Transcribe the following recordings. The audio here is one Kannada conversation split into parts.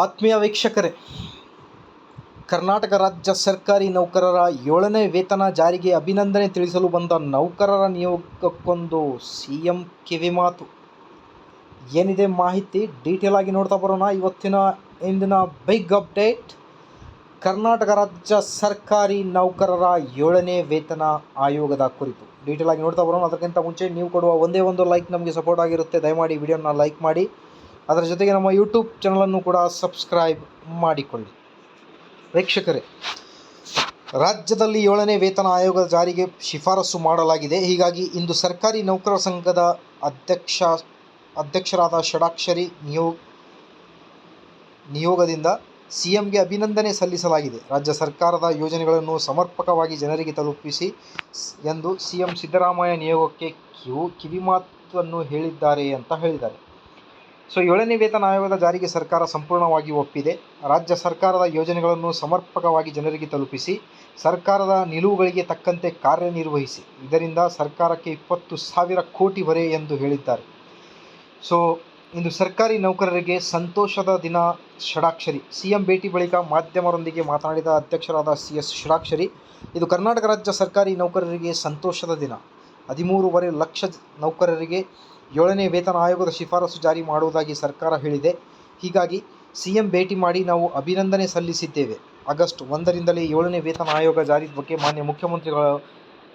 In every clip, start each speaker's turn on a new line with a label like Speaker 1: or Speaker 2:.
Speaker 1: ಆತ್ಮೀಯ ವೀಕ್ಷಕರೇ, ಕರ್ನಾಟಕ ರಾಜ್ಯ ಸರ್ಕಾರಿ ನೌಕರರ ಏಳನೇ ವೇತನ ಜಾರಿಗೆ ಅಭಿನಂದನೆ ತಿಳಿಸಲು ಬಂದ ನೌಕರರ ನಿಯೋಗಕ್ಕೊಂದು ಸಿ ಎಂ ಕಿವಿಮಾತು ಏನಿದೆ ಮಾಹಿತಿ? ಡೀಟೇಲ್ ಆಗಿ ನೋಡ್ತಾ ಬರೋಣ. ಇವತ್ತಿನ, ಇಂದಿನ ಬಿಗ್ ಅಪ್ಡೇಟ್. ಕರ್ನಾಟಕ ರಾಜ್ಯ ಸರ್ಕಾರಿ ನೌಕರರ ಏಳನೇ ವೇತನ ಆಯೋಗದ ಕುರಿತು. ಡೀಟೇಲ್ ಆಗಿ ನೋಡ್ತಾ ಬರೋಣ. ಅದಕ್ಕಿಂತ ಮುಂಚೆ ನೀವು ಕೊಡುವ ಒಂದೇ ಒಂದು ಲೈಕ್ ನಮಗೆ ಸಪೋರ್ಟ್ ಆಗಿರುತ್ತೆ. ದಯಮಾಡಿ ವಿಡಿಯೋನ ಲೈಕ್ ಮಾಡಿ. ಅದರ ಜೊತೆಗೆ ನಮ್ಮ ಯೂಟ್ಯೂಬ್ ಚಾನಲನ್ನು ಕೂಡ ಸಬ್ಸ್ಕ್ರೈಬ್ ಮಾಡಿಕೊಳ್ಳಿ. ಪ್ರೇಕ್ಷಕರೇ ರಾಜ್ಯದಲ್ಲಿ ಏಳನೇ ವೇತನ ಆಯೋಗದ ಜಾರಿಗೆ ಶಿಫಾರಸು ಮಾಡಲಾಗಿದೆ. ಹೀಗಾಗಿ ಇಂದು ಸರ್ಕಾರಿ ನೌಕರರ ಸಂಘದ ಅಧ್ಯಕ್ಷ, ಅಧ್ಯಕ್ಷರಾದ ಷಡಾಕ್ಷರಿ ನಿಯೋಗ ನಿಯೋಗದಿಂದ ಸಿಎಂಗೆ ಅಭಿನಂದನೆ ಸಲ್ಲಿಸಲಾಗಿದೆ. ರಾಜ್ಯ ಸರ್ಕಾರದ ಯೋಜನೆಗಳನ್ನು ಸಮರ್ಪಕವಾಗಿ ಜನರಿಗೆ ತಲುಪಿಸಿ ಎಂದು ಸಿಎಂ ಸಿದ್ದರಾಮಯ್ಯ ನಿಯೋಗಕ್ಕೆ ಕಿವು, ಕಿವಿಮಾತನ್ನು ಹೇಳಿದ್ದಾರೆ ಅಂತ ಹೇಳಿದ್ದಾರೆ. ಸೊ ಏಳನೇ ವೇತನ ಆಯೋಗದ ಜಾರಿಗೆ ಸರ್ಕಾರ ಸಂಪೂರ್ಣವಾಗಿ ಒಪ್ಪಿದೆ. ರಾಜ್ಯ ಸರ್ಕಾರದ ಯೋಜನೆಗಳನ್ನು ಸಮರ್ಪಕವಾಗಿ ಜನರಿಗೆ ತಲುಪಿಸಿ, ಸರ್ಕಾರದ ನಿಲುವುಗಳಿಗೆ ತಕ್ಕಂತೆ ಕಾರ್ಯನಿರ್ವಹಿಸಿ. ಇದರಿಂದ ಸರ್ಕಾರಕ್ಕೆ ಇಪ್ಪತ್ತು ಸಾವಿರ ಕೋಟಿ ಹೊರೆ ಎಂದು ಹೇಳಿದ್ದಾರೆ. ಸೊ, ಇಂದು ಸರ್ಕಾರಿ ನೌಕರರಿಗೆ ಸಂತೋಷದ ದಿನ ಷಡಾಕ್ಷರಿ. ಸಿಎಂ ಭೇಟಿ ಬಳಿಕ ಮಾಧ್ಯಮರೊಂದಿಗೆ ಮಾತನಾಡಿದ ಅಧ್ಯಕ್ಷರಾದ ಸಿ ಎಸ್ ಷಡಾಕ್ಷರಿ, ಇದು ಕರ್ನಾಟಕ ರಾಜ್ಯ ಸರ್ಕಾರಿ ನೌಕರರಿಗೆ ಸಂತೋಷದ ದಿನ. ಹದಿಮೂರುವರೆ ಲಕ್ಷ ನೌಕರರಿಗೆ ಏಳನೇ ವೇತನ ಆಯೋಗದ ಶಿಫಾರಸು ಜಾರಿ ಮಾಡುವುದಾಗಿ ಸರ್ಕಾರ ಹೇಳಿದೆ. ಹೀಗಾಗಿ ಸಿಎಂ ಭೇಟಿ ಮಾಡಿ ನಾವು ಅಭಿನಂದನೆ ಸಲ್ಲಿಸಿದ್ದೇವೆ. ಆಗಸ್ಟ್ ಒಂದರಿಂದಲೇ ಏಳನೇ ವೇತನ ಆಯೋಗ ಜಾರಿ ಬಗ್ಗೆ ಮಾನ್ಯ ಮುಖ್ಯಮಂತ್ರಿಗಳ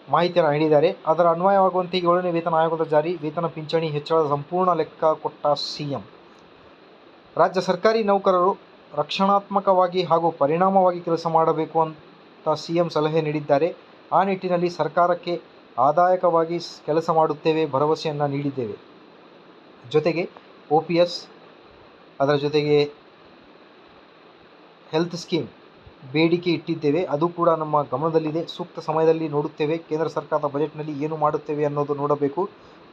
Speaker 1: ಮಾಹಿತಿಯನ್ನು ನೀಡಿದ್ದಾರೆ. ಅದರ ಅನ್ವಯವಾಗುವಂತೆ ಏಳನೇ ವೇತನ ಆಯೋಗದ ಜಾರಿ ವೇತನ ಪಿಂಚಣಿ ಹೆಚ್ಚಳದ ಸಂಪೂರ್ಣ ಲೆಕ್ಕ ಕೊಟ್ಟ ಸಿಎಂ. ರಾಜ್ಯ ಸರ್ಕಾರಿ ನೌಕರರು ರಕ್ಷಣಾತ್ಮಕವಾಗಿ ಹಾಗೂ ಪರಿಣಾಮವಾಗಿ ಕೆಲಸ ಮಾಡಬೇಕು ಅಂತ ಸಿಎಂ ಸಲಹೆ ನೀಡಿದ್ದಾರೆ. ಆ ನಿಟ್ಟಿನಲ್ಲಿ ಸರ್ಕಾರಕ್ಕೆ ಆದಾಯಕವಾಗಿ ಕೆಲಸ ಮಾಡುತ್ತೇವೆ, ಭರವಸೆಯನ್ನು ನೀಡಿದ್ದೇವೆ. ಜೊತೆಗೆ ಒ ಪಿ ಎಸ್, ಅದರ ಜೊತೆಗೆ ಹೆಲ್ತ್ ಸ್ಕೀಮ್ ಬೇಡಿಕೆ ಇಟ್ಟಿದ್ದೇವೆ. ಅದು ಕೂಡ ನಮ್ಮ ಗಮನದಲ್ಲಿದೆ. ಸೂಕ್ತ ಸಮಯದಲ್ಲಿ ನೋಡುತ್ತೇವೆ. ಕೇಂದ್ರ ಸರ್ಕಾರದ ಬಜೆಟ್ನಲ್ಲಿ ಏನು ಮಾಡುತ್ತೇವೆ ಅನ್ನೋದು ನೋಡಬೇಕು.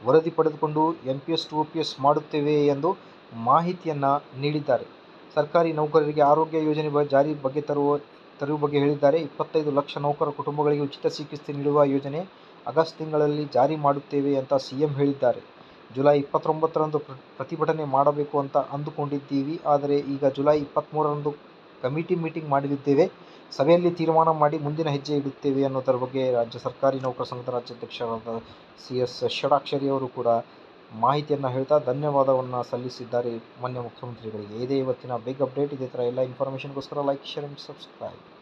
Speaker 1: ವರದಿ ಪಡೆದುಕೊಂಡು N P S to P S ಮಾಡುತ್ತೇವೆ ಎಂದು ಮಾಹಿತಿಯನ್ನು ನೀಡಿದ್ದಾರೆ. ಸರ್ಕಾರಿ ನೌಕರರಿಗೆ ಆರೋಗ್ಯ ಯೋಜನೆ ಜಾರಿ ಬಗ್ಗೆ ತರುವ ತರುವ ಬಗ್ಗೆ ಹೇಳಿದ್ದಾರೆ. ಇಪ್ಪತ್ತೈದು ಲಕ್ಷ ನೌಕರ ಕುಟುಂಬಗಳಿಗೆ ಉಚಿತ ಚಿಕಿತ್ಸೆ ನೀಡುವ ಯೋಜನೆ ಆಗಸ್ಟ್ ತಿಂಗಳಲ್ಲಿ ಜಾರಿ ಮಾಡುತ್ತೇವೆ ಅಂತ ಸಿಎಂ ಹೇಳಿದ್ದಾರೆ. ಜುಲೈ ಇಪ್ಪತ್ತೊಂಬತ್ತರಂದು ಪ್ರ- ಪ್ರತಿಭಟನೆ ಮಾಡಬೇಕು ಅಂತ ಅಂದುಕೊಂಡಿದ್ದೀವಿ. ಆದರೆ ಈಗ ಜುಲೈ ಇಪ್ಪತ್ತ್ಮೂರರಂದು ಕಮಿಟಿ ಮೀಟಿಂಗ್ ಮಾಡಲಿದ್ದೇವೆ ಸಭೆಯಲ್ಲಿ ತೀರ್ಮಾನ ಮಾಡಿ ಮುಂದಿನ ಹೆಜ್ಜೆ ಇಡುತ್ತೇವೆ ಅನ್ನೋದರ ಬಗ್ಗೆ ರಾಜ್ಯ ಸರ್ಕಾರಿ ನೌಕರ ಸಂಘದ ರಾಜ್ಯಾಧ್ಯಕ್ಷರಾದ ಸಿ ಎಸ್ ಷಡಾಕ್ಷರಿ ಅವರು ಕೂಡ ಮಾಹಿತಿಯನ್ನು ಹೇಳ್ತಾ ಧನ್ಯವಾದವನ್ನು ಸಲ್ಲಿಸಿದ್ದಾರೆ. ಮಾನ್ಯ ಮುಖ್ಯಮಂತ್ರಿಗಳಿಗೆ. ಇದೇ ಇವತ್ತಿನ ಬಿಗ್ ಅಪ್ಡೇಟ್ ಇದೇ ಥರ ಎಲ್ಲ ಇನ್ಫಾರ್ಮೇಷನ್ಗೋಸ್ಕರ ಲೈಕ್ ಶೇರ್ ಆ್ಯಂಡ್ ಸಬ್ಸ್ಕ್ರೈಬ್